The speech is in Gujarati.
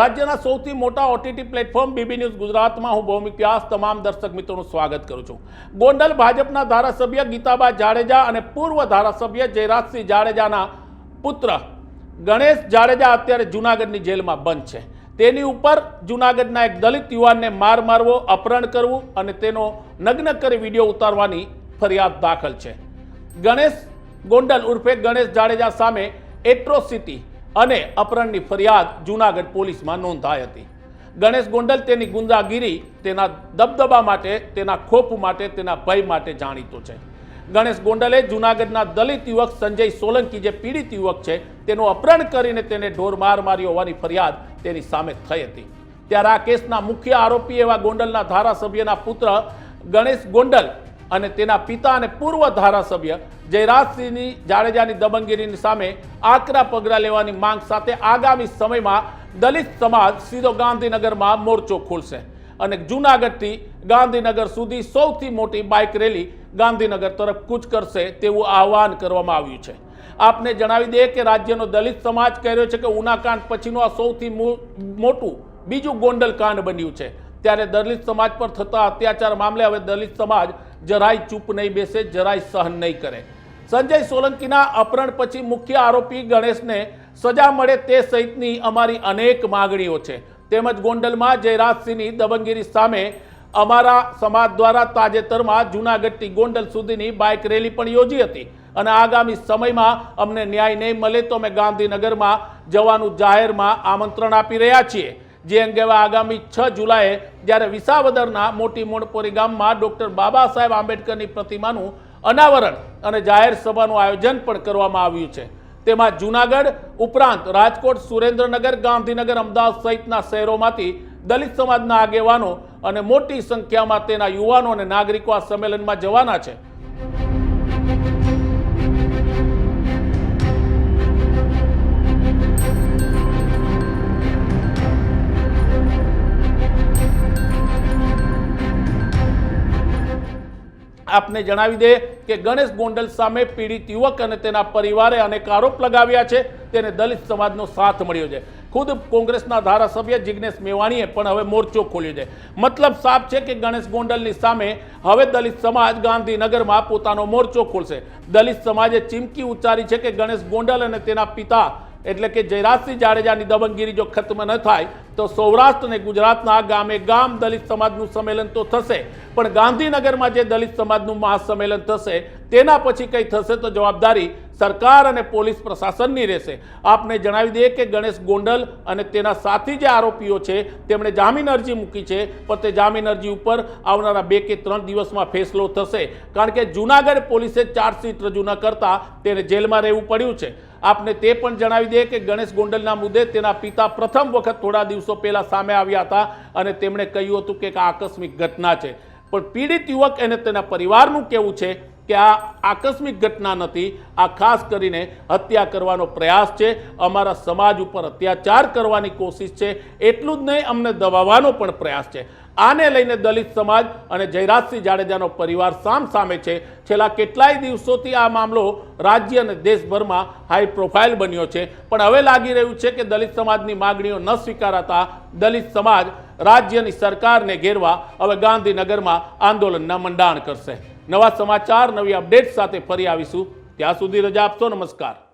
રાજ્યના સૌથી મોટા ઓટીટી પ્લેટફોર્મ બીબી ન્યૂઝ ગુજરાતમાં હું ભૌમિક વ્યાસ તમામ દર્શક મિત્રોનું સ્વાગત કરું છું. ગોંડલ ભાજપના ધારાસભ્ય ગીતાબા જાડેજા અને પૂર્વ ધારાસભ્ય જયરાજસિંહ જાડેજાના પુત્ર ગણેશ જાડેજા અત્યારે જૂનાગઢની જેલમાં બંધ છે. તેની ઉપર જૂનાગઢના એક દલિત યુવાનને માર મારવો, અપહરણ કરવું અને તેનો નગ્ન કરી વીડિયો ઉતારવાની ફરિયાદ દાખલ છે. ગણેશ ગોંડલ ઉર્ફે ગણેશ જાડેજા સામે એટ્રોસિટી અને અપહરણની ફરિયાદ જૂનાગઢ પોલીસમાં નોંધાઈ હતી. ગણેશ ગોંડલ તેની ગુંદાગીરી તેના દબદબા માટે, તેના ખોપ માટે, તેના ભય માટે જાણીતો છે. ગણેશ ગોંડલે જૂનાગઢના દલિત યુવક સંજય સોલંકી, જે પીડિત યુવક છે, તેનું અપહરણ કરીને તેને ઢોર માર હોવાની ફરિયાદ તેની સામે થઈ હતી. ત્યારે આ કેસના મુખ્ય આરોપી એવા ગોંડલના ધારાસભ્યના પુત્ર ગણેશ ગોંડલ અને તેના પિતા અને પૂર્વ ધારાસભ્ય જયરાજસિંહની જાડેજાની દબંગગીરીની સામે આકરા પગલાં લેવાની માંગ સાથે આગામી સમયમાં દલિત સમાજ સીધો ગાંધીનગરમાં મોરચો ખોલશે. અને જૂનાગઢથી ગાંધીનગર સુધી સૌથી મોટી બાઇક રેલી ગાંધીનગર તરફ કૂચ કરશે તેવું આહવાન કરવામાં આવ્યું છે. આપને જણાવી દઈએ કે રાજ્યનો દલિત સમાજ કહી રહ્યો છે કે ઉનાકાંડ પછીનું આ સૌથી મોટું બીજું ગોંડલ કાંડ બન્યું છે. ત્યારે દલિત સમાજ પર થતા અત્યાચાર મામલે હવે દલિત સમાજ જરાય ચૂપ નહીં બેસે, જરાય સહન નહીં કરે. સંજય સોલંકીના અપહરણ પછી મુખ્ય આરોપી ગણેશને સજા મળે તે સહિતની અમારી અનેક માગણીઓ છે. તેમજ ગોંડલમાં જયરાજસિંહની દબંગગીરી સામે અમારા સમાજ દ્વારા તાજેતરમાં જૂનાગઢથી ગોંડલ સુધીની બાઇક રેલી પણ યોજી હતી અને આગામી સમયમાં અમને ન્યાય નહીં મળે તો અમે ગાંધીનગરમાં જવાનું જાહેરમાં આમંત્રણ આપી રહ્યા છીએ. જે અંગે આગામી છ જુલાઈએ જ્યારે વિસાવદરના મોટી મોણપોરી ગામમાં ડૉક્ટર બાબા સાહેબ આંબેડકરની પ્રતિમાનું અનાવરણ અને જાહેર સભાનું આયોજન પણ કરવામાં આવ્યું છે. તેમાં જૂનાગઢ ઉપરાંત રાજકોટ, સુરેન્દ્રનગર, ગાંધીનગર, અમદાવાદ સહિતના શહેરોમાંથી દલિત સમાજના આગેવાનો અને મોટી સંખ્યામાં તેના યુવાનો અને નાગરિકો આ સંમેલનમાં જવાના છે. આપને જણાવી દે કે ગણેશ ગોંડલ સામે પીડિત યુવક અને તેના પરિવારે અનેક આરોપ લગાવ્યા છે. તેને દલિત સમાજનો સાથ મળ્યો છે. ખુદ કોંગ્રેસના ધારાસભ્ય જિગ્નેશ મેવાણીએ પણ હવે મોરચો ખોલ્યો છે. મતલબ સાફ છે કે ગણેશ ગોંડલની સામે હવે દલિત સમાજ ગાંધીનગરમાં પોતાનો મોરચો ખોલશે. દલિત સમાજે ચીમકી ઉચ્ચારી છે કે ગણેશ ગોંડલ અને તેના પિતા એટલે કે જયરાજસિંહ જાડેજાની દબંગગીરી જો ખત્મ ન થાય, તો સૌરાષ્ટ્ર અને ગુજરાતના ગામે ગામ દલિત સમાજનું સંમેલન તો થશે. પણ ગાંધીનગરમાં જે દલિત સમાજનું મહાસંમેલન થશે, તેના પછી કંઈ થશે તો જવાબદારી સરકાર અને પોલીસ પ્રશાસનની રહેશે. આપને જણાવી દઈએ કે ગણેશ ગોંડલ અને તેના સાથી જે આરોપીઓ છે, તેમણે જામીન અરજી મૂકી છે, પણ તે જામીન અરજી ઉપર આવનારા બે કે ત્રણ દિવસમાં ફેસલો થશે. કારણ કે જૂનાગઢ પોલીસે ચાર્જશીટ રજૂ ન કરતા તેને જેલમાં રહેવું પડ્યું છે. આપને તે પણ જણાવી દઈએ કે ગણેશ ગોંડલના મુદ્દે તેના પિતા પ્રથમ વખત થોડા દિવસો પહેલા સામે આવ્યા હતા અને તેમણે કહ્યું હતું કે આ આકસ્મિક ઘટના છે. પણ પીડિત યુવક અને તેના પરિવારનું કહેવું છે કે આ આકસ્મિક ઘટના નથી, આ ખાસ કરીને હત્યા કરવાનો પ્રયાસ છે, અમારા સમાજ ઉપર અત્યાચાર કરવાની કોશિશ છે, એટલું જ નહીં, અમને દબાવવાનો પણ પ્રયાસ છે. આને લઈને દલિત સમાજ અને જયરાજસિંહ જાડેજાનો પરિવાર સામ સામે છે. છેલ્લા કેટલાય દિવસોથી આ મામલો રાજ્ય અને દેશભરમાં હાઈ પ્રોફાઇલ બન્યો છે. પણ હવે લાગી રહ્યું છે કે દલિત સમાજની માગણીઓ ન સ્વીકારાતા દલિત સમાજ રાજ્યની સરકારને ઘેરવા હવે ગાંધીનગરમાં આંદોલનના મંડાણ કરશે. નવા સમાચાર નવી અપડેટ સાથે ફરી આવીશું. ત્યાં સુધી રજા આપશો. નમસ્કાર.